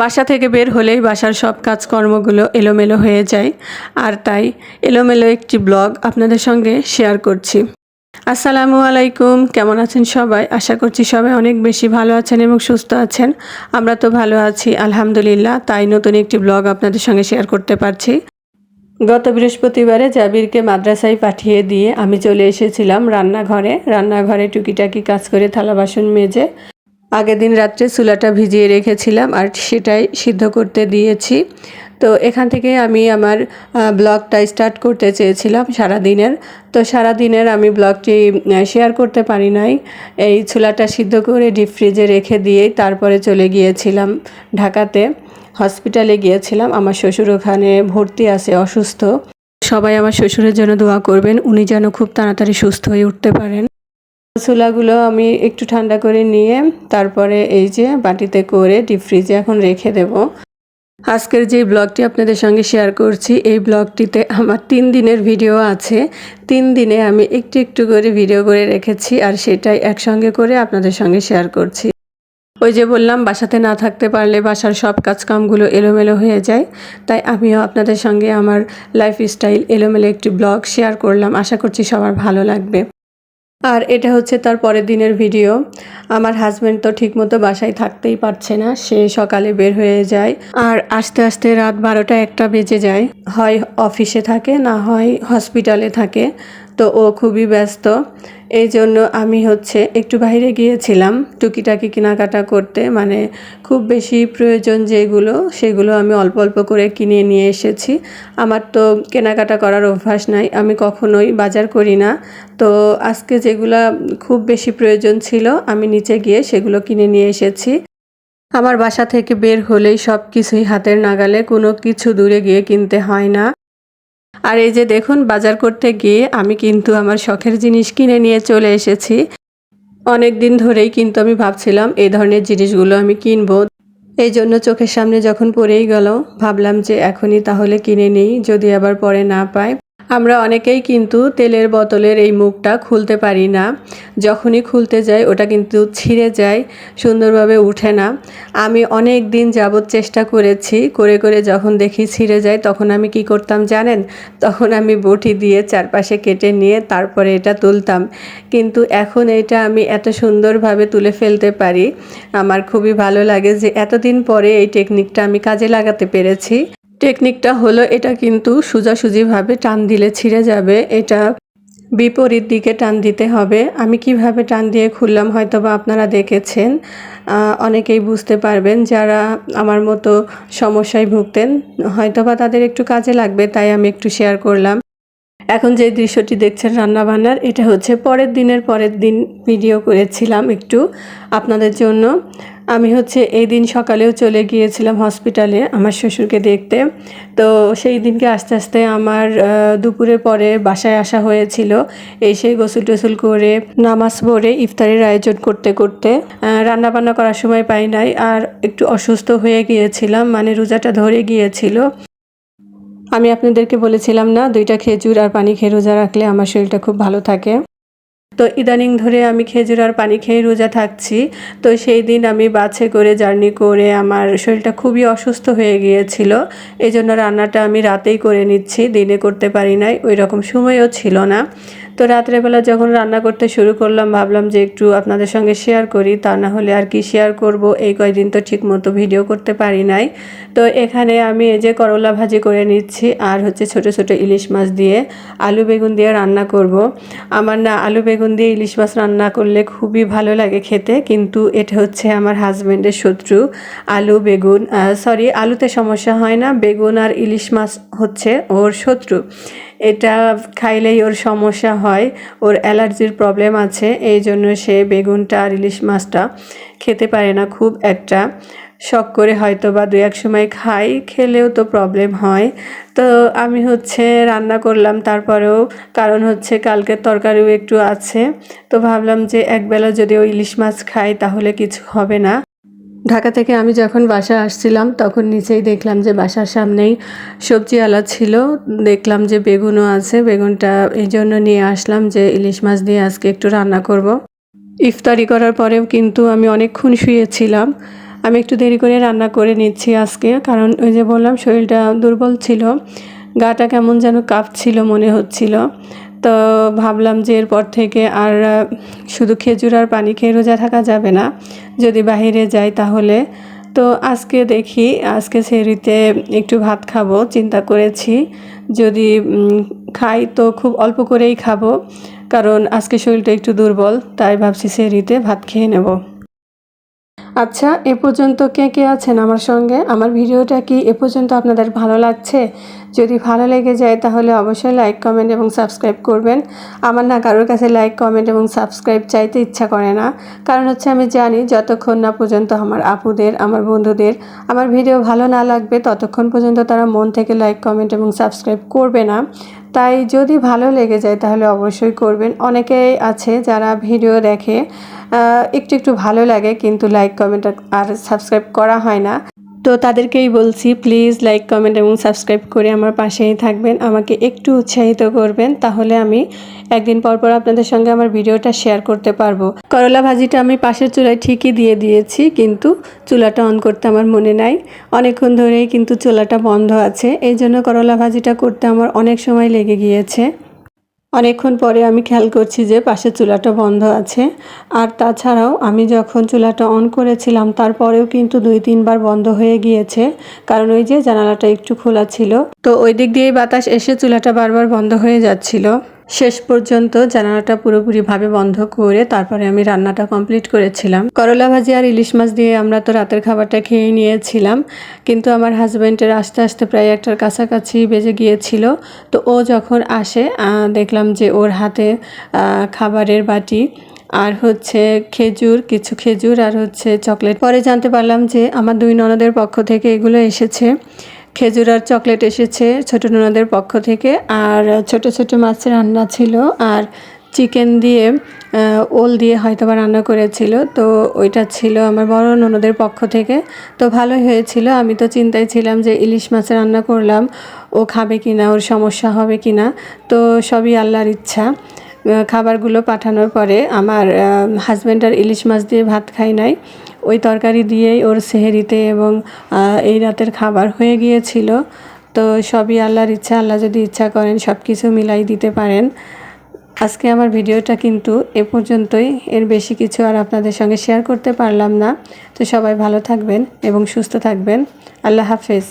বাসা থেকে বের হলেই বাসার সব কাজকর্মগুলো এলোমেলো হয়ে যায়। আর তাই এলোমেলো একটি ব্লগ আপনাদের সঙ্গে শেয়ার করছি। আসসালামু আলাইকুম, কেমন আছেন সবাই? আশা করছি সবাই অনেক বেশি ভালো আছেন এবং সুস্থ আছেন। আমরা তো ভালো আছি, আলহামদুলিল্লাহ, তাই নতুন একটি ব্লগ আপনাদের সঙ্গে শেয়ার করতে পারছি। গত বৃহস্পতিবারে জাবিরকে মাদ্রাসায় পাঠিয়ে দিয়ে আমি চলে এসেছিলাম রান্নাঘরে। রান্নাঘরে টুকিটাকি কাজ করে থালা বাসন মেজে আগের দিন রাত্রে চুলাটা ভিজিয়ে রেখেছিলাম আর সেটাই সিদ্ধ করতে দিয়েছি। তো এখান থেকে আমি আমার ব্লগটা স্টার্ট করতে চেয়েছিলাম সারা দিনের তো সারা দিনের আমি ব্লগটি শেয়ার করতে পারি নাই। এই ছোলাটা সিদ্ধ করে ডিপ ফ্রিজে রেখে দিয়ে তারপরে চলে গিয়েছিলাম ঢাকাতে। হসপিটালে গিয়েছিলাম। আমার শ্বশুর ওখানে ভর্তি আছে, অসুস্থ। সবাই আমার শ্বশুরের জন্য দোয়া করবেন, উনি যেন খুব তাড়াতাড়ি সুস্থ হয়ে উঠতে পারেন। ছোলাগুলো আমি একটু ঠান্ডা করে নিয়ে তারপরে এই যে বাটিতে করে ডিপ ফ্রিজে এখন রেখে দেব। আজকের যে ব্লগটি আপনাদের সঙ্গে শেয়ার করছি, এই ব্লগটিতে আমার তিন দিনের ভিডিও আছে। তিন দিনে আমি একটু একটু করে ভিডিও করে রেখেছি আর সেটাই একসঙ্গে করে আপনাদের সঙ্গে শেয়ার করছি। ওই যে বললাম, বাসাতে না থাকতে পারলে বাসার সব কাজকামগুলো এলোমেলো হয়ে যায়। তাই আমিও আপনাদের সঙ্গে আমার লাইফস্টাইল এলোমেলো একটি ব্লগ শেয়ার করলাম। আশা করছি সবার ভালো লাগবে। আর এটা হচ্ছে তার পরের দিনের ভিডিও। আমার হাজব্যান্ড তো ঠিকমতো বাসায় থাকতেই পারছে না, সে সকালে বের হয়ে যায় আর আস্তে আস্তে রাত বারোটা একটা বেজে যায়। হয় অফিসে থাকে, না হয় হসপিটালে থাকে। তো ও খুবই ব্যস্ত। এই জন্য আমি হচ্ছে একটু বাইরে গিয়েছিলাম টুকিটাকি কেনাকাটা করতে। মানে খুব বেশি প্রয়োজন যেগুলো, সেগুলো আমি অল্প অল্প করে কিনে নিয়ে এসেছি। আমার তো কেনাকাটা করার অভ্যাস নাই, আমি কখনোই বাজার করি না। তো আজকে যেগুলা খুব বেশি প্রয়োজন ছিল, আমি নিচে গিয়ে সেগুলো কিনে নিয়ে এসেছি। আমার বাসা থেকে বের হলেই সব কিছুই হাতের নাগালে, কোনো কিছু দূরে গিয়ে কিনতে হয় না। আর এই যে দেখুন, বাজার করতে গিয়ে আমি কিন্তু আমার শখের জিনিস কিনে নিয়ে চলে এসেছি। অনেক দিন ধরেই কিন্তু আমি ভাবছিলাম এই ধরনের জিনিসগুলো আমি কিনবো। এই জন্য চোখের সামনে যখন পড়েই গেল, ভাবলাম যে এখনই তাহলে কিনে নিই, যদি আবার পরে না পাই আমরা অনেকেই কিন্তু তেলের বোতলের এই মুখটা খুলতে পারি না। যখনই খুলতে যাই, ওটা কিন্তু ছিঁড়ে যায়, সুন্দরভাবে উঠে না। আমি অনেক দিন যাবৎ চেষ্টা করেছি, করে করে যখন দেখি ছিঁড়ে যায়, তখন আমি কি করতাম জানেন? তখন আমি বটি দিয়ে চারপাশে কেটে নিয়ে তারপরে এটা তুলতাম। কিন্তু এখন এটা আমি এত সুন্দরভাবে তুলে ফেলতে পারি, আমার খুবই ভালো লাগে যে এতদিন পরে এই টেকনিকটা আমি কাজে লাগাতে পেরেছি। টেকনিকটা হলো এটা কিন্তু সোজাসুজিভাবে টান দিলে ছিঁড়ে যাবে। এটা বিপরীত দিকে টান দিতে হবে। আমি কীভাবে টান দিয়ে খুললাম হয়তো বা আপনারা দেখেছেন। অনেকেই বুঝতে পারবেন যারা আমার মতো সমস্যায় ভুগতেন হয়তো বা তাদের একটু কাজে লাগবে, তাই আমি একটু শেয়ার করলাম। এখন যে দৃশ্যটি দেখছেন রান্নাবান্নার এটা হচ্ছে পরের দিনের পরের দিন ভিডিও করেছিলাম একটু আপনাদের জন্য। আমি হচ্ছে এই দিন সকালেও চলে গিয়েছিলাম হসপিটালে আমার শ্বশুরকে দেখতে। তো সেই দিনকে আস্তে আস্তে আমার আহ, দুপুরের পরে বাসায় আসা হয়েছিল। এসে গোসল টোসল করে নামাজ পড়ে ইফতারের আয়োজন করতে করতে রান্না বান্না করার সময় পাই নাই। আর একটু অসুস্থ হয়ে গিয়েছিলাম মানে রোজাটা ধরে গিয়েছিল। আমি আপনাদেরকে বলেছিলাম না, দুইটা খেজুর আর পানি খেয়ে রোজা রাখলে আমার শরীরটা খুব ভালো থাকে। তো ইদানিং ধরে আমি খেজুর আর পানি খেয়ে রোজা থাকছি। তো সেই দিন আমি বাছে করে জার্নি করে আমার শরীরটা খুবই অসুস্থ হয়ে গিয়েছিল। এই জন্য রান্নাটা আমি রাতেই করে নিচ্ছি, দিনে করতে পারি নাই ওই রকম সময়ও ছিল না। তো রাত্রেবেলা যখন রান্না করতে শুরু করলাম, ভাবলাম যে একটু আপনাদের সঙ্গে শেয়ার করি। তা না হলে আর কি শেয়ার করব? এই কয়দিন তো ঠিক মতো ভিডিও করতে পারি নাই। তো এখানে আমি এই যে করলা ভাজি করে নিচ্ছি আর হচ্ছে ছোট ছোট ইলিশ মাছ দিয়ে আলু বেগুন দিয়ে রান্না করব। আমার না আলু বেগুন দিয়ে ইলিশ মাছ রান্না করলে খুবই ভালো লাগে খেতে, কিন্তু এটা হচ্ছে আমার হাজব্যান্ডের শত্রু। আলু বেগুন সরি আলুতে সমস্যা হয় না। বেগুন আর ইলিশ মাছ হচ্ছে ওর শত্রু। এটা খাইলেই ওর সমস্যা হয়, ওর অ্যালার্জির প্রবলেম আছে, এই জন্য সে বেগুনটা আর ইলিশ মাছটা খেতে পারে না। খুব একটা শখ করে হয়তো বা দু এক সময় খাই, খেলেও তো প্রবলেম হয়। তো আমি হচ্ছে রান্না করলাম, তারপরেও কারণ হচ্ছে কালকের তরকারিও একটু আছে। তো ভাবলাম যে একবেলা যদি ওই ইলিশ মাছ খাই তাহলে কিছু হবে না। ঢাকা থেকে আমি যখন বাসা আসছিলাম, তখন নিচেই দেখলাম যে বাসার সামনেই সবজি সবজিওয়ালা ছিল। দেখলাম যে বেগুনও আছে। বেগুনটা এই জন্য নিয়ে আসলাম যে ইলিশ মাছ দিয়ে আজকে একটু রান্না করব। ইফতারি করার পরেও কিন্তু আমি অনেকক্ষণ শুয়েছিলাম। আমি একটু দেরি করে রান্না করে নিচ্ছি আজকে, কারণ ওই যে বললাম শরীরটা দুর্বল ছিল। গাটা কেমন যেন কাঁপছিল মনে হচ্ছিল। তো ভাবলাম যে এরপর থেকে আর শুধু খেজুর আর পানি খেয়ে রোজা থাকা যাবে না। যদি বাইরে যাই তাহলে। তো আজকে দেখি, আজকে সেরিতে একটু ভাত খাব, চিন্তা করেছি। যদি খাই তো খুব অল্প করেই খাব, কারণ আজকে শরীরটা একটু দুর্বল, তাই ভাবছি সেরিতে ভাত খেয়ে নেব। আচ্ছা এ পর্যন্ত কে কে আছেন আমার সঙ্গে? আমার ভিডিওটা কি এ পর্যন্ত আপনাদের ভালো লাগছে? যদি ভালো লেগে যায় তাহলে অবশ্যই লাইক, কমেন্ট এবং সাবস্ক্রাইব করবেন। আমার না কারোর কাছে লাইক, কমেন্ট এবং সাবস্ক্রাইব চাইতে ইচ্ছা করে না। কারণ হচ্ছে আমি জানি যতক্ষণ না পর্যন্ত আমার আপুদের, আমার বন্ধুদের, আমার ভিডিও ভালো না লাগবে, ততক্ষণ পর্যন্ত তারা মন থেকে লাইক, কমেন্ট এবং সাবস্ক্রাইব করবে না। তাই যদি ভালো লেগে যায় তাহলে অবশ্যই করবেন। অনেকেই আছে যারা ভিডিও দেখে একটু একটু ভালো লাগে কিন্তু লাইক কমেন্ট আর সাবস্ক্রাইব করা হয় না। তো তাদেরকেই বলছি প্লিজ লাইক কমেন্ট এবং সাবস্ক্রাইব করে আমার পাশেই থাকবেন। আমাকে একটু উৎসাহিত করবেন, তাহলে আমি একদিন পর পর আপনাদের সঙ্গে আমার ভিডিওটা শেয়ার করতে পারব। করলা ভাজিটা আমি পাশের চুলায় ঠিকই দিয়ে দিয়েছি, কিন্তু চুলাটা অন করতে আমার মনে নাই। অনেকক্ষণ ধরেই কিন্তু চুলাটা বন্ধ আছে, এই জন্য করলা ভাজিটা করতে আমার অনেক সময় লেগে গিয়েছে। অনেকক্ষণ পরে আমি খেয়াল করছি যে পাশের চুলাটা বন্ধ আছে। আর তাছাড়াও আমি যখন চুলাটা অন করেছিলাম, তারপরেও কিন্তু দুই তিনবার বন্ধ হয়ে গিয়েছে। কারণ ওই যে জানালাটা একটু খোলা ছিল। তো ওই দিক দিয়েই বাতাস এসে চুলাটা বারবার বন্ধ হয়ে যাচ্ছিল। শেষ পর্যন্ত জানালাটা পুরোপুরিভাবে বন্ধ করে তারপরে আমি রান্নাটা কমপ্লিট করেছিলাম। করলা ভাজি আর ইলিশ মাছ দিয়ে আমরা তো রাতের খাবারটা খেয়ে নিয়েছিলাম, কিন্তু আমার হাজব্যান্ডের আস্তে আস্তে প্রায় একটার কাছাকাছি বেজে গিয়েছিল। তো ও যখন আসে দেখলাম যে ওর হাতে খাবারের বাটি আর হচ্ছে খেজুর, কিছু খেজুর আর হচ্ছে চকলেট। পরে জানতে পারলাম যে আমার দুই ননদের পক্ষ থেকে এগুলো এসেছে। খেজুর আর চকলেট এসেছে ছোট ননদের পক্ষ থেকে। আর ছোট ছোট মাছের রান্না ছিল আর চিকেন দিয়ে ওল দিয়ে হয়তো বা রান্না করেছিল। তো ওইটা ছিল আমার বড় ননদের পক্ষ থেকে। তো ভালোই হয়েছিল। আমি তো চিন্তায় ছিলাম যে ইলিশ মাছের রান্না করলাম, ও খাবে কি না ওর সমস্যা হবে কি না তো সবই আল্লাহর ইচ্ছা। খাবারগুলো পাঠানোর পরে আমার হাজব্যান্ড আর ইলিশ মাছ দিয়ে ভাত খাই নাই। ওই তরকারি দিয়েই ওর সেহেরিতে এবং এই রাতের খাবার হয়ে গিয়েছিল। তো সবই আল্লাহর ইচ্ছা, আল্লাহ যদি ইচ্ছা করেন সব কিছু মিলাই দিতে পারেন। আজকে আমার ভিডিওটা কিন্তু এ পর্যন্তই। এর বেশি কিছু আর আপনাদের সঙ্গে শেয়ার করতে পারলাম না। তো সবাই ভালো থাকবেন এবং সুস্থ থাকবেন। আল্লাহ হাফেজ।